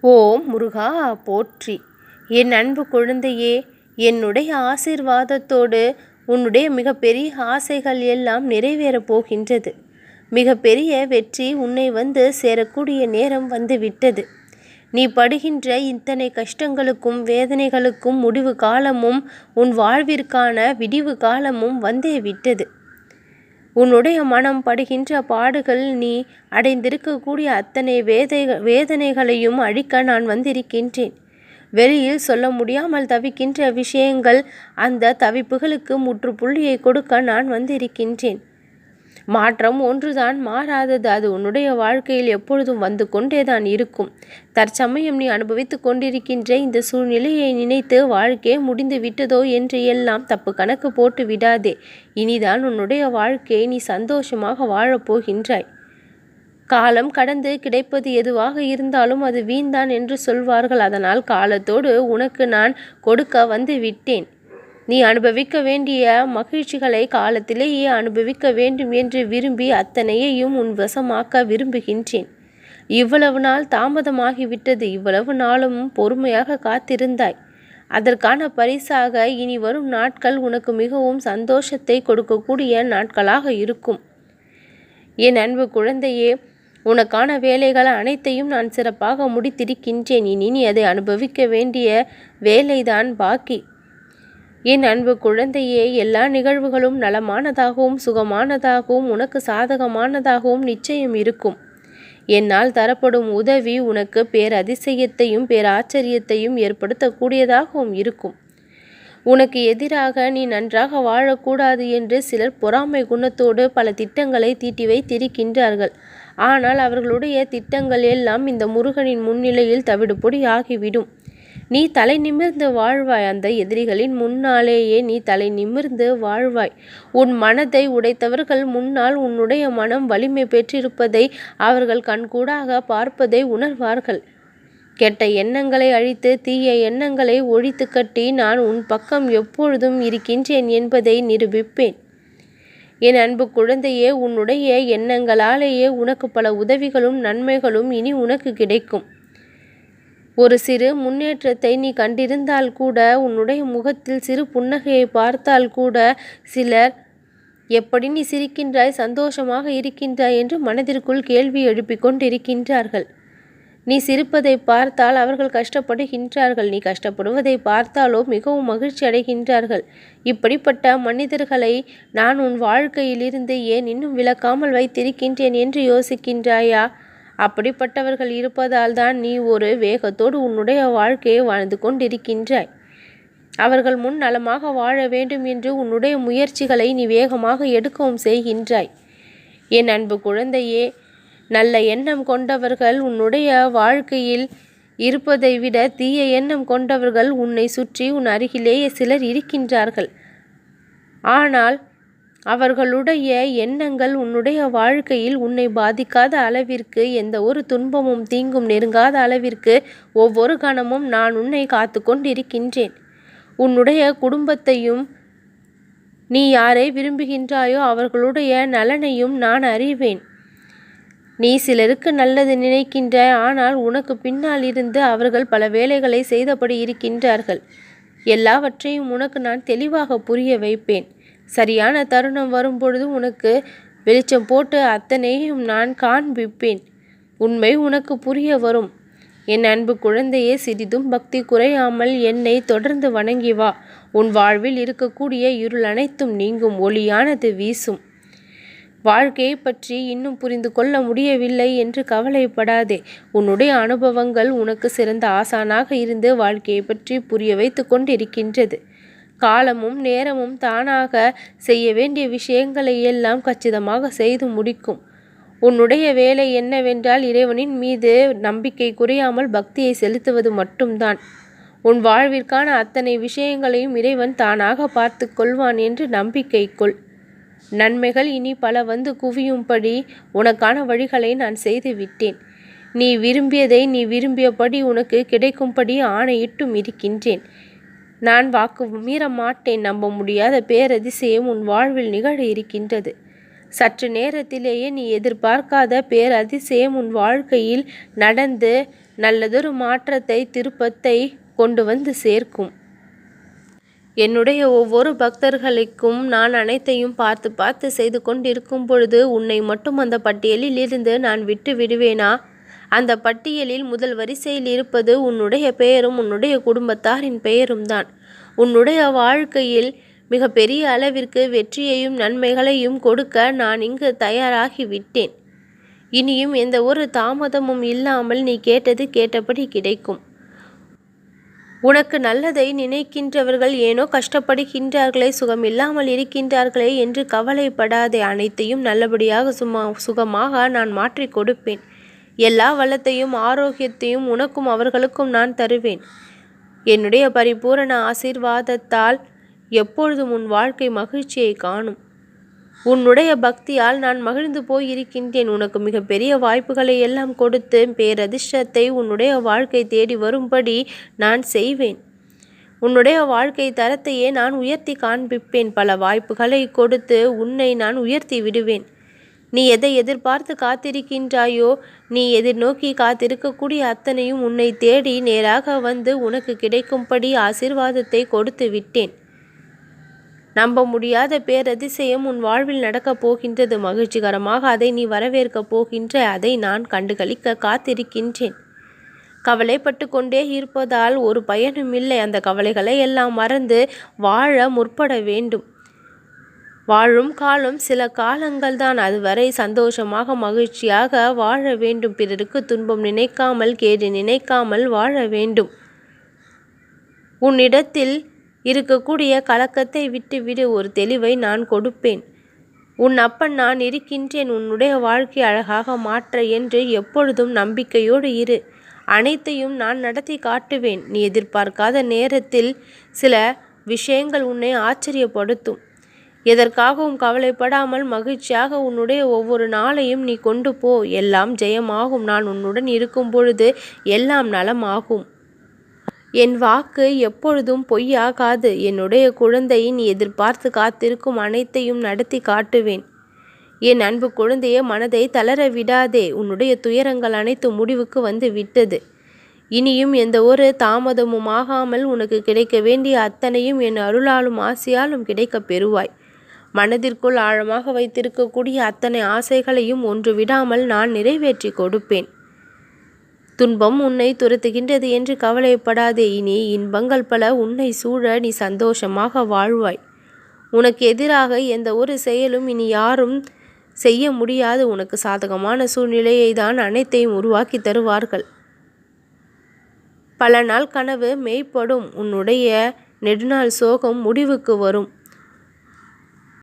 ஓம் முருகா போற்றி. என் அன்பு குழந்தையே என்னுடைய ஆசீர்வாதத்தோடு உன்னுடைய மிகப்பெரிய ஆசைகள் எல்லாம் நிறைவேறப் போகின்றது. மிகப்பெரிய வெற்றி உன்னை வந்து சேரக்கூடிய நேரம் வந்து விட்டது. நீ படுகின்ற இத்தனை கஷ்டங்களுக்கும் வேதனைகளுக்கும் முடிவு காலமும் உன் வாழ்விற்கான விடிவு காலமும் வந்தே விட்டது. உன்னுடைய மனம் படுகின்ற பாடுகள் நீ அடைந்திருக்கக்கூடிய அத்தனை வேதை வேதனைகளையும் அழிக்க நான் வந்திருக்கின்றேன். வெளியில் சொல்ல முடியாமல் தவிக்கின்ற விஷயங்கள் அந்த தவிப்புகளுக்கு முற்றுப்புள்ளியை கொடுக்க நான் வந்திருக்கின்றேன். மாற்றம் ஒன்றுதான் மாறாதது. அது உன்னுடைய வாழ்க்கையில் எப்பொழுதும் வந்து கொண்டேதான் இருக்கும். தற்சமயம் நீ அனுபவித்து கொண்டிருக்கின்ற இந்த சூழ்நிலையை நினைத்து வாழ்க்கை முடிந்து விட்டதோ என்று எல்லாம் தப்பு கணக்கு போட்டு விடாதே. இனிதான் உன்னுடைய வாழ்க்கையை நீ சந்தோஷமாக வாழப்போகின்றாய் காலம் கடந்து கிடைப்பது எதுவாக இருந்தாலும் அது வீண்தான் என்று சொல்வார்கள். அதனால் காலத்தோடு உனக்கு நான் கொடுக்க வந்து விட்டேன். நீ அனுபவிக்க வேண்டிய மகிழ்ச்சிகளை காலத்திலேயே அனுபவிக்க வேண்டும் என்று விரும்பி அத்தனையையும் உன் வசமாக்க விரும்புகின்றேன். இவ்வளவு நாள் தாமதமாகிவிட்டது இவ்வளவு நாளும் பொறுமையாக காத்திருந்தாய். அதற்கான பரிசாக இனி வரும் நாட்கள் உனக்கு மிகவும் சந்தோஷத்தை கொடுக்கக்கூடிய நாட்களாக இருக்கும். என் அன்பு குழந்தையே உனக்கான வேலைகள் அனைத்தையும் நான் சிறப்பாக முடித்திருக்கின்றேன். இனி நீ அதை அனுபவிக்க வேண்டிய வேலைதான் பாக்கி. என் அன்பு குழந்தையே எல்லா நிகழ்வுகளும் நலமானதாகவும் சுகமானதாகவும் உனக்கு சாதகமானதாகவும் நிச்சயம் இருக்கும். என்னால் தரப்படும் உதவி உனக்கு பேரதிசயத்தையும் பேராச்சரியத்தையும் ஏற்படுத்தக்கூடியதாகவும் இருக்கும். உனக்கு எதிராக நீ நன்றாக வாழக்கூடாது என்று சிலர் பொறாமை குணத்தோடு பல திட்டங்களை தீட்டி வைத்திருக்கின்றார்கள். ஆனால் அவர்களுடைய திட்டங்கள் எல்லாம் இந்த முருகனின் முன்னிலையில் தவிடுபொடி ஆகிவிடும். நீ தலை நிமிர்ந்து வாழ்வாய் அந்த எதிரிகளின் முன்னாலேயே நீ தலை நிமிர்ந்து வாழ்வாய். உன் மனதை உடைத்தவர்கள் முன்னால் உன்னுடைய மனம் வலிமை பெற்றிருப்பதை அவர்கள் கண்கூடாக பார்ப்பதை உணர்வார்கள். கெட்ட எண்ணங்களை அழித்து தீய எண்ணங்களை ஒழித்து கட்டி நான் உன் பக்கம் எப்பொழுதும் இருக்கின்றேன் என்பதை நிரூபிப்பேன். என் அன்பு குழந்தையே உன்னுடைய எண்ணங்களாலேயே உனக்கு பல உதவிகளும் நன்மைகளும் இனி உனக்கு கிடைக்கும். ஒரு சிறு முன்னேற்றத்தை நீ கண்டிருந்தால் கூட உன்னுடைய முகத்தில் சிறு புன்னகையை பார்த்தால் கூட சிலர் எப்படி நீ சிரிக்கின்றாய்? சந்தோஷமாக இருக்கின்றாய்? என்று மனதிற்குள் கேள்வி எழுப்பிக் கொண்டிருக்கின்றார்கள். நீ சிரிப்பதை பார்த்தால் அவர்கள் கஷ்டப்படுகின்றார்கள். நீ கஷ்டப்படுவதை பார்த்தாலோ மிகவும் மகிழ்ச்சி அடைகின்றார்கள். இப்படிப்பட்ட மனிதர்களை நான் உன் வாழ்க்கையிலிருந்து ஏன் இன்னும் விளக்காமல் வைத்திருக்கின்றேன்? என்று யோசிக்கின்றாயா? அப்படிப்பட்டவர்கள் இருப்பதால் தான் நீ ஒரு வேகத்தோடு உன்னுடைய வாழ்க்கையை வாழ்ந்து கொண்டிருக்கின்றாய். அவர்கள் முன் நலமாக வாழ வேண்டும் என்று உன்னுடைய முயற்சிகளை நீ வேகமாக எடுக்கவும் செய்கின்றாய். என் அன்பு குழந்தையே நல்ல எண்ணம் கொண்டவர்கள் உன்னுடைய வாழ்க்கையில் இருப்பதை விட தீய எண்ணம் கொண்டவர்கள் உன்னை சுற்றி உன் அருகிலேயே சிலர் இருக்கின்றார்கள். ஆனால் அவர்களுடைய எண்ணங்கள் உன்னுடைய வாழ்க்கையில் உன்னை பாதிக்காத அளவிற்கு எந்த ஒரு துன்பமும் தீங்கும் நெருங்காத அளவிற்கு ஒவ்வொரு கணமும் நான் உன்னை காத்து கொண்டிருக்கின்றேன் உன்னுடைய குடும்பத்தையும் நீ யாரை விரும்புகின்றாயோ அவர்களுடைய நலனையும் நான் அறிவேன். நீ சிலருக்கு நல்லது நினைக்கின்ற ஆனால் உனக்கு பின்னால் இருந்து அவர்கள் பல வேலைகளை செய்தபடி இருக்கின்றார்கள். எல்லாவற்றையும் உனக்கு நான் தெளிவாக புரிய வைப்பேன். சரியான தருணம் வரும்பொழுது உனக்கு வெளிச்சம் போட்டு அத்தனையும் நான் காண்பிப்பேன். உண்மை உனக்கு புரிய வரும். என் அன்பு குழந்தையே சிறிதும் பக்தி குறையாமல் என்னை தொடர்ந்து வணங்கி வா. உன் வாழ்வில் இருக்கக்கூடிய இருள் அனைத்தும் நீங்கும் ஒளியானது வீசும். வாழ்க்கையை பற்றி இன்னும் புரிந்து கொள்ள முடியவில்லை என்று கவலைப்படாதே. உன்னுடைய அனுபவங்கள் உனக்கு சிறந்த ஆசானாக இருந்து வாழ்க்கையை பற்றி புரிய வைத்து கொண்டிருக்கின்றது. காலமும் நேரமும் தானாக செய்ய வேண்டிய விஷயங்களை எல்லாம் கச்சிதமாக செய்து முடிக்கும். உன்னுடைய வேலை என்னவென்றால் இறைவனின் மீது நம்பிக்கை குறையாமல் பக்தியை செலுத்துவது மட்டும்தான். உன் வாழ்விற்கான அத்தனை விஷயங்களையும் இறைவன் தானாக பார்த்து கொள்வான் என்று நம்பிக்கை கொள் நன்மைகள் இனி பல வந்து குவியும்படி உனக்கான வழிகளை நான் செய்து விட்டேன். நீ விரும்பியதை நீ விரும்பியபடி உனக்கு கிடைக்கும்படி ஆணையிட்டும் இருக்கின்றேன். நான் வாக்கு மீற மாட்டேன் நம்ப முடியாத பேரதிசயம் உன் வாழ்வில் நிகழ இருக்கின்றது. சற்று நேரத்திலேயே நீ எதிர்பார்க்காத பேரதிசயம் உன் வாழ்க்கையில் நடந்து நல்லதொரு மாற்றத்தை திருப்பத்தை கொண்டு வந்து சேர்க்கும். என்னுடைய ஒவ்வொரு பக்தர்களுக்கும் நான் அனைத்தையும் பார்த்து பார்த்து செய்து கொண்டிருக்கும் பொழுது உன்னை மட்டும் அந்த பட்டியலில் இருந்து நான் விட்டு விடுவேனா? அந்த பட்டியலில் முதல் வரிசையில் இருப்பது உன்னுடைய பெயரும் உன்னுடைய குடும்பத்தாரின் பெயரும் தான் உன்னுடைய வாழ்க்கையில் மிக பெரிய அளவிற்கு வெற்றியையும் நன்மைகளையும் கொடுக்க நான் இங்கு தயாராகி விட்டேன் இனியும் எந்த ஒரு தாமதமும் இல்லாமல் நீ கேட்டது கேட்டபடி கிடைக்கும். உனக்கு நல்லதை நினைக்கின்றவர்கள் ஏனோ கஷ்டப்படுகின்றார்களே சுகமில்லாமல் இருக்கின்றார்களே என்று கவலைப்படாதே அனைத்தையும் நல்லபடியாக சும்மா சுகமாக நான் மாற்றி கொடுப்பேன். எல்லா வளத்தையும் ஆரோக்கியத்தையும் உனக்கும் அவர்களுக்கும் நான் தருவேன். என்னுடைய பரிபூரண ஆசீர்வாதத்தால் எப்பொழுதும் உன் வாழ்க்கை மகிழ்ச்சியை காணும். உன்னுடைய பக்தியால் நான் மகிழ்ந்து போய் இருக்கின்றேன் உனக்கு மிகப்பெரிய வாய்ப்புகளை எல்லாம் கொடுத்து பேரதிர்ஷ்டத்தை உன்னுடைய வாழ்க்கை தேடி வரும்படி நான் செய்வேன். உன்னுடைய வாழ்க்கை தரத்தையே நான் உயர்த்தி காண்பிப்பேன். பல வாய்ப்புகளை கொடுத்து உன்னை நான் உயர்த்தி விடுவேன். நீ எதை எதிர்பார்த்து காத்திருக்கின்றாயோ நீ எதிர்நோக்கி காத்திருக்கக்கூடிய அத்தனையும் உன்னை தேடி நேராக வந்து உனக்கு கிடைக்கும்படி ஆசிர்வாதத்தை கொடுத்து விட்டேன். நம்ப முடியாத பேரதிசயம் உன் வாழ்வில் நடக்கப் போகின்றது. மகிழ்ச்சிகரமாக அதை நீ வரவேற்கப் போகின்ற அதை நான் கண்டுகளிக்க காத்திருக்கின்றேன். கவலைப்பட்டு கொண்டே இருப்பதால் ஒரு பயனும் இல்லை. அந்த கவலைகளை எல்லாம் மறந்து வாழ முற்பட வேண்டும். வாழும் காலம் சில காலங்கள் தான் அதுவரை சந்தோஷமாக மகிழ்ச்சியாக வாழ வேண்டும். பிறருக்கு துன்பம் நினைக்காமல் கேடு நினைக்காமல் வாழ வேண்டும். உன்னிடத்தில் இருக்கக்கூடிய கலக்கத்தை விட்டுவிடு. ஒரு தெளிவை நான் கொடுப்பேன். உன் அப்பன் நான் இருக்கின்றேன். உன்னுடைய வாழ்க்கை அழகாக மாற்ற என்று எப்பொழுதும் நம்பிக்கையோடு இரு. அனைத்தையும் நான் நடத்தி காட்டுவேன். நீ எதிர்பார்க்காத நேரத்தில் சில விஷயங்கள் உன்னை ஆச்சரியப்படுத்தும். எதற்காகவும் கவலைப்படாமல் மகிழ்ச்சியாக உன்னுடைய ஒவ்வொரு நாளையும் நீ கொண்டு போ. எல்லாம் ஜெயமாகும். நான் உன்னுடன் இருக்கும் பொழுது எல்லாம் நலமாகும். என் வாக்கு எப்பொழுதும் பொய்யாகாது. என்னுடைய குழந்தை நீ எதிர்பார்த்து காத்திருக்கும் அனைத்தையும் நடத்தி காட்டுவேன். என் அன்பு குழந்தைய மனதை தளர விடாதே. உன்னுடைய துயரங்கள் அனைத்து முடிவுக்கு வந்து விட்டது. இனியும் எந்த ஒரு தாமதமும் ஆகாமல் உனக்கு கிடைக்க வேண்டிய அத்தனையும் என் அருளாலும் ஆசையாலும் கிடைக்கப் பெறுவாய். மனதிற்குள் ஆழமாக வைத்திருக்கக்கூடிய அத்தனை ஆசைகளையும் ஒன்று விடாமல் நான் நிறைவேற்றி கொடுப்பேன். துன்பம் உன்னை துரத்துகின்றது என்று கவலைப்படாதே இனி இன்பங்கள் பல உன்னை சூழ நீ சந்தோஷமாக வாழ்வாய். உனக்கு எதிராக எந்த ஒரு செயலும் இனி யாரும் செய்ய முடியாது. உனக்கு சாதகமான சூழ்நிலையை தான் அனைத்தையும் உருவாக்கி தருவார்கள். பல நாள் கனவு மெய்ப்படும். உன்னுடைய நெடுநாள் சோகம் முடிவுக்கு வரும்.